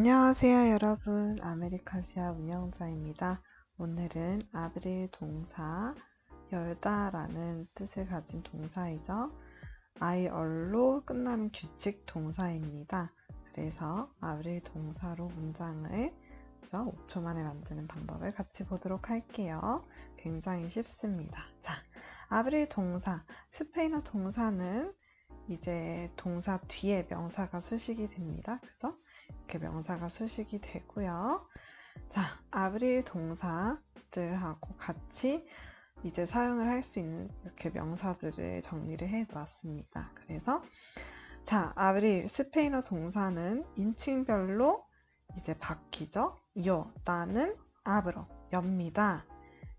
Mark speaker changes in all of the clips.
Speaker 1: 안녕하세요 여러분. 아메리카시아 운영자입니다. 오늘은 아브릴 동사 열다라는 뜻을 가진 동사이죠. 아이얼로 끝나는 규칙 동사입니다. 그래서 아브릴 동사로 문장을 5초 만에 만드는 방법을 같이 보도록 할게요. 굉장히 쉽습니다. 자 아브릴 동사. 스페인어 동사는 이제 동사 뒤에 명사가 수식이 됩니다 그죠 이렇게 명사가 수식이 되고요. 자, 아브릴 동사들하고 같이 이제 사용을 할 수 있는 이렇게 명사들을 정리를 해 놓았습니다. 그래서 자, 아브릴 스페인어 동사는 인칭별로 이제 바뀌죠. 요, 나는 아브로, 엽니다.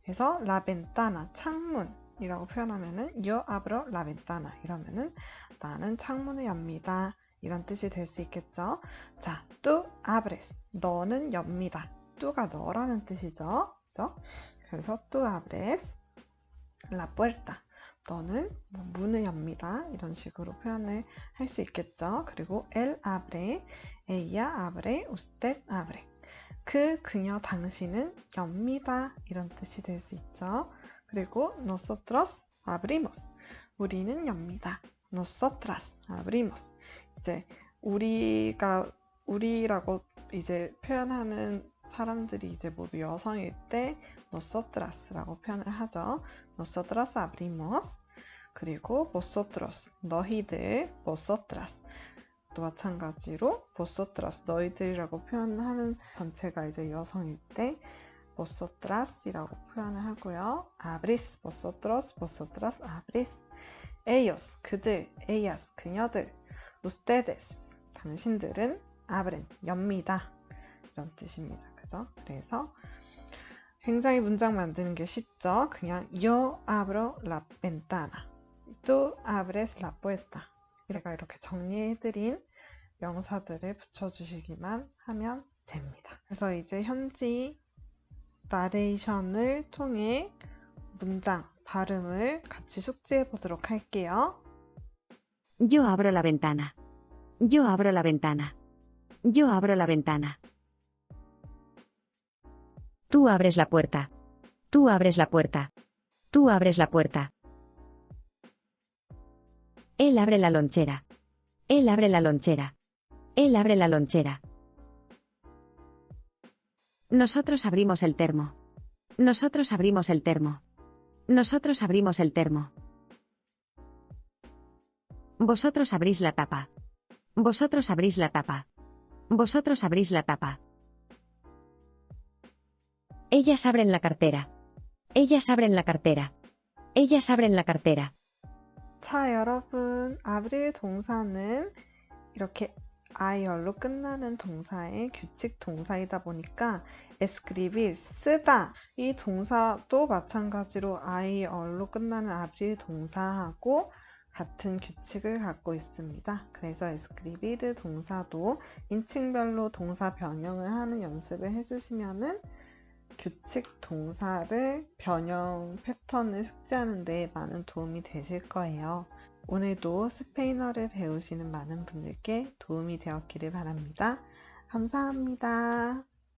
Speaker 1: 그래서 라벤타나, 창문 이라고 표현하면은 요 아브로 라벤타나 이러면은 나는 창문을 엽니다. 이런 뜻이 될 수 있겠죠. 자, tú abres. 너는 엽니다. 뚜가 너라는 뜻이죠. 그죠? 그래서 tú abres la puerta. 너는 뭐 문을 엽니다. 이런 식으로 표현을 할 수 있겠죠. 그리고 él abre, ella abre, usted abre. 그, 그녀, 당신은 엽니다. 이런 뜻이 될 수 있죠. 그리고 nosotros abrimos. 우리는 엽니다. nosotras abrimos. 이제 우리가 우리라고 이제 표현하는 사람들이 이제 모두 여성일 때 nosotras,라고 표현을 하죠. nosotras abrimos. 그리고 vosotros 너희들 vosotras 또 마찬가지로 vosotras 너희들이라고 표현하는 전체가 이제 여성일 때 vosotras,이라고 표현을 하고요. abris vosotros vosotras abris ellos 그들 ellas 그녀들 ustedes 당신들은 abren 엽니다 이런 뜻입니다. 그죠? 그래서 굉장히 문장 만드는 게 쉽죠. 그냥 yo abro la ventana, tú abres la puerta. 제가 이렇게 정리해드린 명사들을 붙여주시기만 하면 됩니다. 그래서 이제 현지 나레이션을 통해 문장 발음을 같이 숙지해 보도록 할게요.
Speaker 2: Yo abro la ventana. Yo abro la ventana. Yo abro la ventana. Tú abres la puerta. Tú abres la puerta. Tú abres la puerta. Él abre la lonchera. Él abre la lonchera. Él abre la lonchera. Nosotros abrimos el termo. Nosotros abrimos el termo. Nosotros abrimos el termo. Vosotros abrís la tapa. Vosotros abrís la tapa. Vosotros abrís la tapa. Ellas abren la cartera. Ellas abren la cartera. Ellas abren la cartera.
Speaker 1: 자, 여러분, 아브릴 동사는 이렇게 아이얼로 끝나는 동사의 규칙 동사이다 보니까 escribir, 쓰다 이 동사도 마찬가지로 아이얼로 끝나는 아브릴 동사하고 같은 규칙을 갖고 있습니다. 그래서 escribir 동사도 인칭별로 동사 변형을 하는 연습을 해주시면은 규칙 동사를 변형 패턴을 숙지하는 데 많은 도움이 되실 거예요. 오늘도 스페인어를 배우시는 많은 분들께 도움이 되었기를 바랍니다. 감사합니다.